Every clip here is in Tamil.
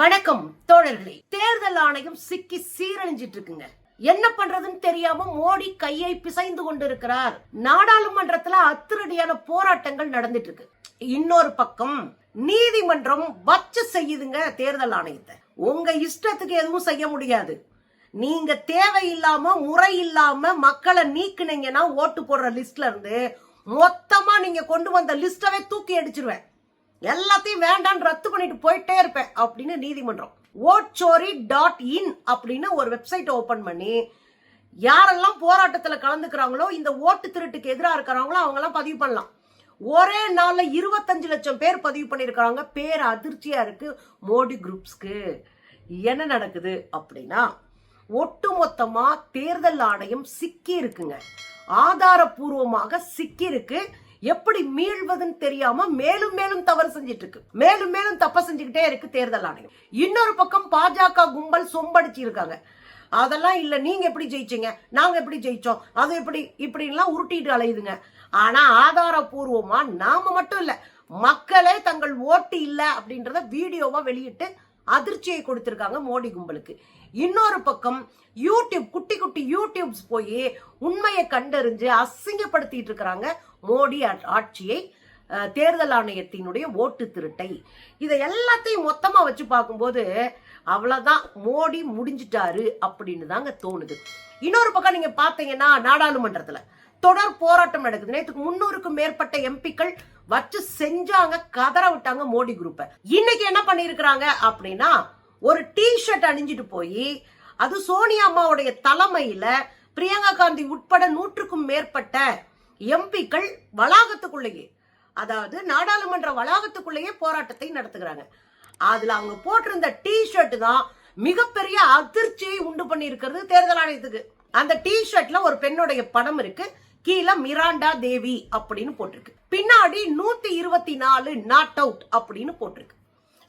வணக்கம் தோழர்களே. தேர்தல் ஆணையம் சிக்கி சீரழிஞ்சிட்டு இருக்குங்க என்ன பண்றதுன்னு தெரியாம மோடி கையை பிசைந்து கொண்டிருக்கிறார். நாடாளுமன்றத்துல அத்திரடியான போராட்டங்கள் நடந்துட்டு இருக்கு இன்னொரு பக்கம் நீதிமன்றம் வச்சு செய்யுதுங்க தேர்தல் ஆணையத்தை. உங்க இஷ்டத்துக்கு எதுவும் செய்ய முடியாது. நீங்க தேவையில்லாம முறை இல்லாம மக்களை நீக்குனீங்கன்னா ஓட்டு போடுற லிஸ்ட்ல இருந்து மொத்தமா நீங்க கொண்டு வந்த லிஸ்டவே தூக்கி அடிச்சிருவேன். எல்லாத்தையும் வேண்டான்னு ரத்து பண்ணிட்டு போயிட்டே இருப்பேன் அப்படின்னு நீதிமன்றம். ஓட்சோரி டாட் இன் அப்படின்னு ஒரு வெப்சைட் ஓபன் பண்ணி யாரெல்லாம் போராட்டத்தில் கலந்துக்கிறாங்களோ இந்த ஓட்டு திருட்டுக்கு எதிராக இருக்கிறாங்களோ அவங்கெல்லாம் பதிவு பண்ணலாம். ஒரே நாளில் இருபத்தஞ்சு லட்சம் பேர் பதிவு பண்ணியிருக்கிறாங்க. பேர் அதிர்ச்சியாக இருக்கு. மோடி குரூப்ஸ்க்கு என்ன நடக்குது அப்படின்னா ஒட்டுமொத்தமாக தேர்தல் ஆணையம் சிக்கி இருக்குங்க. ஆதாரபூர்வமாக சிக்கி இருக்கு. எப்படி மீள்வதுன்னு தெரியாம மேலும் மேலும் தவறு செஞ்சிட்டு இருக்கு மேலும் மேலும் தப்ப செஞ்சுக்கிட்டே இருக்கு தேர்தல் ஆணையம். இன்னொரு பக்கம் பாஜக கும்பல் சொம்படிச்சு இருக்காங்க அதெல்லாம் இல்ல நீங்க எப்படி ஜெயிச்சீங்க? நாங்க எப்படி ஜெயிச்சோம்? அது எப்படி இப்படின்லாம் உருட்டிட்டு அலையுதுங்க. ஆனா ஆதாரபூர்வமா நாம மட்டும் இல்ல மக்களே தங்கள் ஓட்டு இல்ல அப்படின்றத வீடியோவா வெளியிட்டு அதிர்ச்சியை கொடுத்துருக்காங்க மோடி கும்பலுக்கு. இன்னொரு பக்கம் யூடியூப் குட்டி குட்டி யூடியூப்ஸ் போய் உண்மையை கண்டறிஞ்சு அசிங்கப்படுத்திட்டு இருக்கிறாங்க மோடி ஆட்சியை தேர்தல் ஆணையத்தினுடைய ஓட்டு திருட்டை. இதை எல்லாத்தையும் மொத்தமாக வச்சு பார்க்கும்போது அவ்வளோதான் மோடி முடிஞ்சிட்டாரு அப்படின்னு தாங்க தோணுது. இன்னொரு பக்கம் நீங்கள் பார்த்தீங்கன்னா நாடாளுமன்றத்தில் தொடர் போராட்டம் நடக்குது. நேற்றுக்கு முன்னூறுக்கும் மேற்பட்ட எம்பிக்கள் வச்சு செஞ்சாங்க கதற விட்டாங்க மோடி குரூப்பை இன்னைக்கு என்ன பண்ணிருக்கிறாங்க அப்படின்னா ஒரு டி ஷர்ட் அணிஞ்சிட்டு போய் அது சோனியா அம்மாவுடைய தலைமையில பிரியங்கா காந்தி உட்பட நூற்றுக்கும் மேற்பட்ட எம்பிக்கள் வளாகத்துக்குள்ளேயே அதாவது நாடாளுமன்ற வளாகத்துக்குள்ளேயே போராட்டத்தை நடத்துகிறாங்க. அதுல அவங்க போட்டிருந்த டி ஷர்ட் தான் மிகப்பெரிய அதிர்ச்சியை உண்டு பண்ணி இருக்கிறது தேர்தல் ஆணையத்துக்கு. அந்த டி ஷர்ட்ல ஒரு பெண்ணுடைய படம் இருக்கு. கீழே மிராண்டா தேவி அப்படின்னு போட்டிருக்கு. பின்னாடி நூத்தி இருபத்தி நாலு நாட் அவுட் அப்படின்னு போட்டிருக்கு.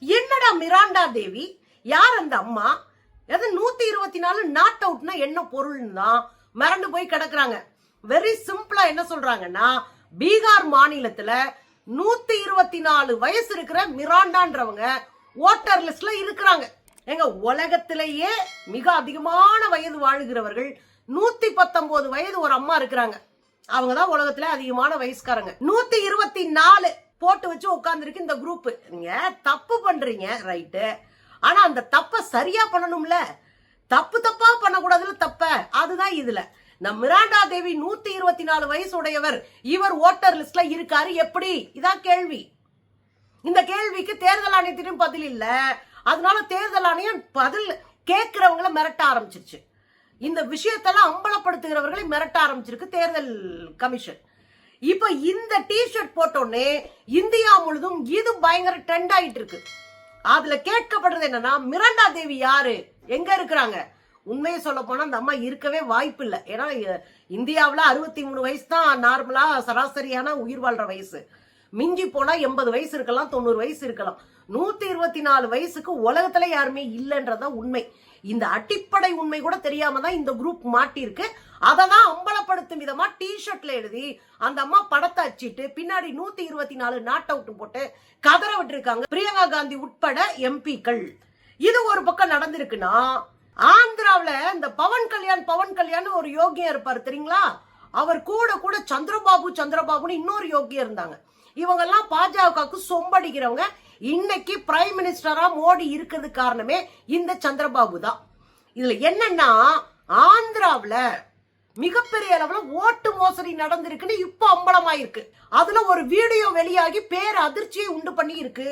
என்னடா மிராண்டா தேவி? யார் அந்த அம்மா? எது நூத்தி இருபத்தி நாலு நாட் அவுட்னா என்ன பொருள்னு தான் மிரண்டு போய் கிடக்குறாங்க. வெரி சிம்பிளா என்ன சொல்றாங்கன்னா பீகார் மாநிலத்துல நூத்தி இருபத்தி நாலு வயசு இருக்கிற மிராண்டான்றவங்க ஓட்டர் லிஸ்ட்ல இருக்கிறாங்க. எங்க உலகத்திலேயே மிக அதிகமான வயது வாழுகிறவர்கள் நூத்தி பத்தொன்பது வயது ஒரு அம்மா இருக்கிறாங்க. அவங்க தான் உலகத்துல அதிகமான வயசுக்காரங்க. நூத்தி இருபத்தி நாலு போட்டு வச்சு உட்கார்ந்துருக்கு இந்த குரூப் நீங்க தப்பு பண்றீங்க ரைட்டு ஆனா அந்த தப்பை சரியா பண்ணணும்ல. தப்பு தப்பா பண்ணக்கூடாதுல தப்ப. அதுதான் இதுல. நம் மிராண்டா தேவி நூத்தி இருபத்தி நாலு வயசு உடையவர் இவர் ஓட்டர் லிஸ்ட்ல இருக்காரு. எப்படி? இதான் கேள்வி. இந்த கேள்விக்கு தேர்தல் ஆணையத்திடம் பதில் இல்ல. அதனால தேர்தல் ஆணையம் பதில் கேட்கிறவங்களை மிரட்ட ஆரம்பிச்சிருச்சு. இந்த விஷயத்தெல்லாம் அம்பலப்படுத்துகிறவர்களை மிரட்ட ஆரம்பிச்சிருக்கு தேர்தல் கமிஷன். இப்ப இந்த டிஷர்ட் போட்டோடனே இந்தியா முழுதும் இது பயங்கர ட்ரெண்ட் ஆயிட்டு இருக்கு அதுல கேட்கப்படுறது என்னன்னா மிரண்டா தேவி யாரு? எங்க இருக்கிறாங்க? உண்மையை சொல்ல போனா அந்த அம்மா இருக்கவே வாய்ப்பு இல்லை. ஏன்னா இந்தியாவில் அறுபத்தி மூணு வயசு தான் நார்மலா சராசரியான உயிர் வாழ்ற வயசு. மிஞ்சி போனா எண்பது வயசு இருக்கலாம் தொண்ணூறு வயசு இருக்கலாம். நூத்தி இருபத்தி நாலு வயசுக்கு உலகத்துல யாருமே இல்லைன்றதான் உண்மை. இந்த அடிப்படை உண்மை கூட தெரியாம தான் இந்த குரூப் மாட்டிருக்கு அதை தான் அம்பலப்படுத்தும் விதமா டி ஷர்ட்ல எழுதி அந்த அம்மா படத்தை அச்சிட்டு பின்னாடி நூத்தி இருபத்தி நாலு நாட் அவுட் போட்டு கதற விட்டுருக்காங்க பிரியங்கா காந்தி உட்பட எம்பிக்கள். இது ஒரு பக்கம் நடந்திருக்குன்னா ஆந்திராவில இந்த பவன் கல்யாண் பவன் கல்யாண் ஒரு யோகியம் இருப்பாரு தெரியுங்களா? அவர் கூட கூட சந்திரபாபு சந்திரபாபுன்னு இன்னொரு யோகியம் இருந்தாங்க. இவங்கெல்லாம் பாஜகவுக்கு சொம்படிக்கிறவங்க. இன்னைக்கு பிரைம் மினிஸ்டரா மோடி இருக்கிறது காரணமே இந்த சந்திரபாபு தான். இதுல என்னன்னா ஆந்திராவில் மிகப்பெரிய அளவுல ஓட்டு மோசடி நடந்திருக்குன்னு இப்ப அம்பலமாயிருக்கு. அதுல ஒரு வீடியோ வெளியாகி பேர் அதிர்ச்சியை உண்டு பண்ணி இருக்கு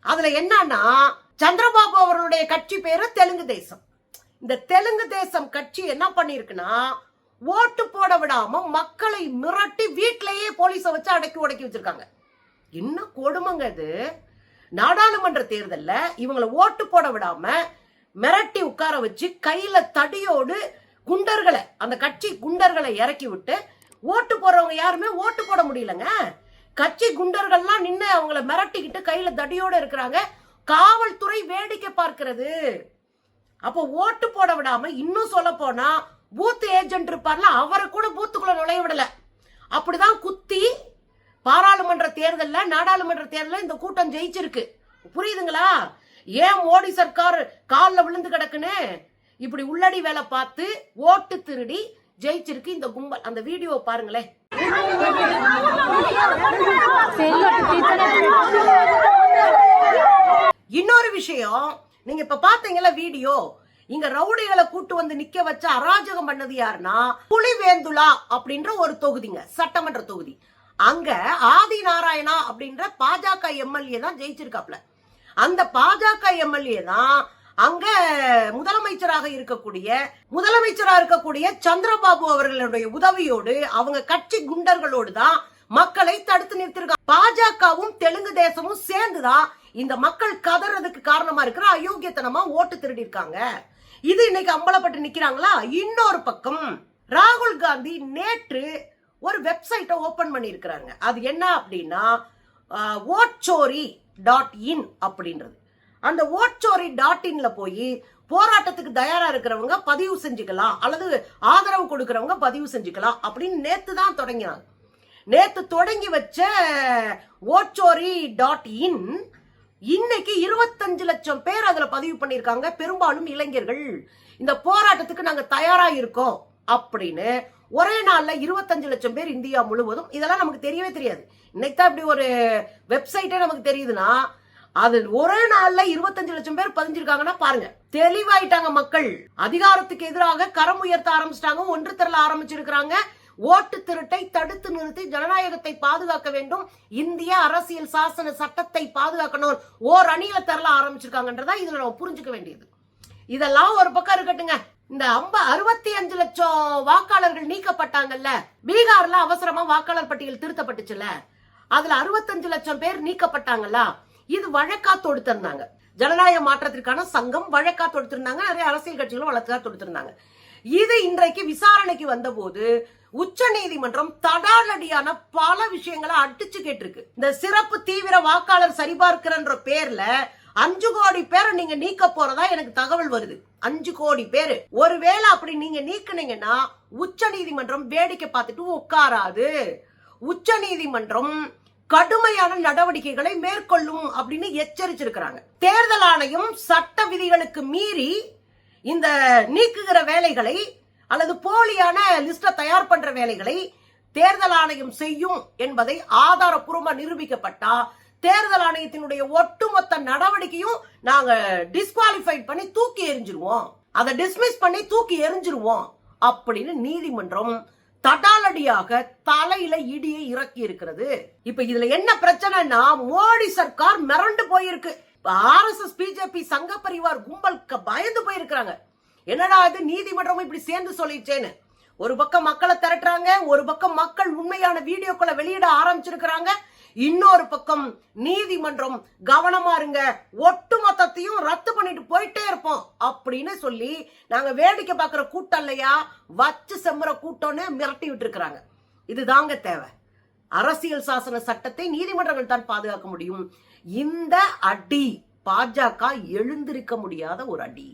அதுல என்னன்னா சந்திரபாபு அவர்களுடைய கட்சி பேரு தெலுங்கு தேசம். இந்த தெலுங்கு தேசம் கட்சி என்ன பண்ணிருக்குன்னா ஓட்டு போட விடாம மக்களை மிரட்டி வீட்டிலேயே போலீஸை வச்சு அடக்கி உடக்கி வச்சிருக்காங்க. என்ன கொடுமைங்க இது? நாடாளுமன்ற தேர்தலில் இவங்களை ஓட்டு போட விடாம மிரட்டி உட்கார வச்சு கையில தடியோடு குண்டர்களை அந்த கட்சி குண்டர்களை இறக்கி விட்டு ஓட்டு போடுறவங்க யாருமே ஓட்டு போட முடியலங்க. கட்சி குண்டர்கள்லாம் நின்று அவங்கள மிரட்டிக்கிட்டு கையில தடியோட இருக்கிறாங்க. காவல்துறை வேடிக்கை பார்க்கிறது. அப்போ ஓட்டு போட விடாம இன்னும் சொல்ல போனா பூத் ஏஜென்ட் இருப்பார்ல அவரை கூட பூத்துக்குள்ள நுழைய விடல. அப்படிதான் குத்தி பாராளுமன்ற தேர்தலில் நாடாளுமன்ற தேர்தலில் இந்த கூட்டம் ஜெயிச்சிருக்கு. புரியுதுங்களா? ஏன் மோடி சர்க்கார் காலில் விழுந்து கிடக்குன்னு? இப்படி உள்ளடி வேலை பார்த்து ஓட்டு திருடி ஜெயிச்சிருக்கு இந்த கும்பல். அந்த வீடியோ பாருங்களேன். இன்னொரு விஷயம் நீங்க இப்ப பாத்தீங்கல்ல வீடியோ இங்க ரவுடிகளை கூட்டு வந்து நிக்க வச்சு அராஜகம் பண்ணது யாருன்னா புலிவேந்துலா அப்படின்ற ஒரு தொகுதிங்க சட்டமன்ற தொகுதி. அங்க ஆதி நாராயணா அப்படின்ற பாஜக எம்எல்ஏ தான் ஜெயிச்சிருக்காப்ல. அந்த பாஜக எம்எல்ஏ தான் அங்க முதலமைச்சராக இருக்கக்கூடிய முதலமைச்சராக இருக்கக்கூடிய சந்திரபாபு அவர்களுடைய உதவியோடு அவங்க கட்சி குண்டர்களோடு தான் மக்களை தடுத்து நிறுத்திருக்காங்க பாஜகவும் தெலுங்கு தேசமும் சேர்ந்துதான் இந்த மக்கள் கதறதுக்கு காரணமா இருக்கிற அயோக்கியத்தனமா ஓட்டு திருடி இருக்காங்க இது இன்னைக்கு அம்பலப்பட்டு நிக்கிறாங்களா? இன்னொரு பக்கம் ராகுல் காந்தி நேற்று ஒரு வெப்சைட்டை ஓபன் பண்ணியிருக்கிறாங்க. அது என்ன அப்படின்னா ஓட்சோரி டாட் இன் அப்படின்றது. அந்த ஓட்சோரி டாட் இன்ல போய் போராட்டத்துக்கு தயாரா இருக்கிறவங்க பதிவு செஞ்சுக்கலாம் அல்லது ஆதரவு கொடுக்கறவங்க பதிவு செஞ்சுக்கலாம் அப்படின்னு நேத்து தான் தொடங்கினாங்க. நேத்து தொடங்கி வச்ச ஓட்சோரி டாட் இன் இன்னைக்கு இருபத்தஞ்சு லட்சம் பேர் அதுல பதிவு பண்ணிருக்காங்க பெரும்பாலும் இளைஞர்கள். இந்த போராட்டத்துக்கு நாங்க தயாரா இருக்கோம் அப்படின்னு ஒரே நாள்ல இருபத்தஞ்சு லட்சம் பேர் இந்தியா முழுவதும் இதெல்லாம் நமக்கு தெரியவே தெரியாது. இன்னைக்கு தான் இப்படி ஒரு வெப்சைட்டே நமக்கு தெரியுதுன்னா அது ஒரே நாள்ல இருபத்தஞ்சு லட்சம் பேர் பதிஞ்சிருக்காங்கன்னா பாருங்க. தெளிவாயிட்டாங்க மக்கள். அதிகாரத்துக்கு எதிராக கரம் உயர்த்த ஆரம்பிச்சிட்டாங்க. ஒன்று திரள ஆரம்பிச்சிருக்கிறாங்க. ஓட்டு திருட்டை தடுத்து நிறுத்தி ஜனநாயகத்தை பாதுகாக்க வேண்டும். இந்திய அரசியல் சாசன சட்டத்தை பாதுகாக்கணும் ஓர் அணியில தரல ஆரம்பிச்சிருக்காங்கன்றதா இதுல நம்ம புரிஞ்சுக்க வேண்டியது. இதெல்லாம் ஒரு பக்கம் இருக்கட்டுங்க. இந்த அம்ப அறுபத்தி அஞ்சு லட்சம் வாக்காளர்கள் நீக்கப்பட்டாங்கல்ல பீகார்ல அவசரமா வாக்காளர் பட்டியல் திருத்தப்பட்டுச்சுல அதுல அறுபத்தஞ்சு லட்சம் பேர் நீக்கப்பட்டாங்கல்ல இது வழக்கா தொடுத்திருந்தாங்க. ஜனநாயக மாற்றத்திற்கான சங்கம் வழக்கா தொடுத்திருந்தாங்க. நிறைய அரசியல் கட்சிகளும் வழக்கா தொடுத்திருந்தாங்க. இது இன்றைக்கு விசாரணைக்கு வந்தபோது உச்ச நீதிமன்றம் தடாலடியான பல விஷயங்களை அடிச்சு கேட்டிருக்கு. இந்த சிறப்பு தீவிர வாக்காளர் சரிபார்க்கிறன்ற பேர்ல அஞ்சு கோடி பேரை நீங்க நீக்க போறதா எனக்கு தகவல் வருது. அஞ்சு கோடி பேரு. ஒருவேளை அப்படி நீங்க நீக்கினீங்கன்னா உச்ச நீதிமன்றம் வேடிக்கை பார்த்துட்டு உட்காராது. உச்ச நீதிமன்றம் கடுமையான நடவடிக்கைகளை மேற்கொள்ளும் அப்படின்னு எச்சரிச்சிருக்கிறாங்க. தேர்தல் ஆணையம் சட்ட விதிகளுக்கு மீறி இந்த நீக்குகிற வேலைகளை அல்லது போலியான லிஸ்டை தயார் பண்ற வேலைகளை தேர்தல் ஆணையம் செய்யும் என்பதை ஆதாரப்பூர்வமா நிரூபிக்கப்பட்டா தேர்தல் ஆணையத்தினுடைய ஒட்டுமொத்த நடவடிக்கையும் நாங்க டிஸ்குவாலிஃபைட் பண்ணி தூக்கி எரிஞ்சிருவோம் அதை டிஸ்மிஸ் பண்ணி தூக்கி எறிஞ்சிருவோம் அப்படின்னு நீதிமன்றம் தடாலடியாக தலையில இடியை இறக்கி இருக்கிறது. இப்ப இதுல என்ன பிரச்சனைனா மோடி சர்க்கார் மிரண்டு போயிருக்கு. ஆர் எஸ் எஸ் பிஜேபி சங்க பரிவார் கும்பல் பயந்து போயிருக்கிறாங்க. என்னடா இது நீதிமன்றமும் இப்படி சேர்ந்து சொல்லிச்சேன்னு. ஒரு பக்கம் மக்களை திரட்டுறாங்க ஒரு பக்கம் மக்கள் உண்மையான வீடியோக்களை வெளியிட ஆரம்பிச்சிருக்கிறாங்க. இன்னொரு பக்கம் நீதிமன்றம் கவனமா இருங்க ஒட்டுமொத்தத்தையும் ரத்து பண்ணிட்டு போயிட்டே இருப்போம் அப்படின்னு சொல்லி நாங்க வேடிக்கை பார்க்குற கூட்டம் இல்லையா வச்சு செம்புற கூட்டம்னு மிரட்டி விட்டு இருக்கிறாங்க இதுதாங்க தேவை. அரசியல் சாசன சட்டத்தை நீதிமன்றங்கள் தான் பாதுகாக்க முடியும். இந்த அடி பாஜக எழுந்திருக்க முடியாத ஒரு அடி.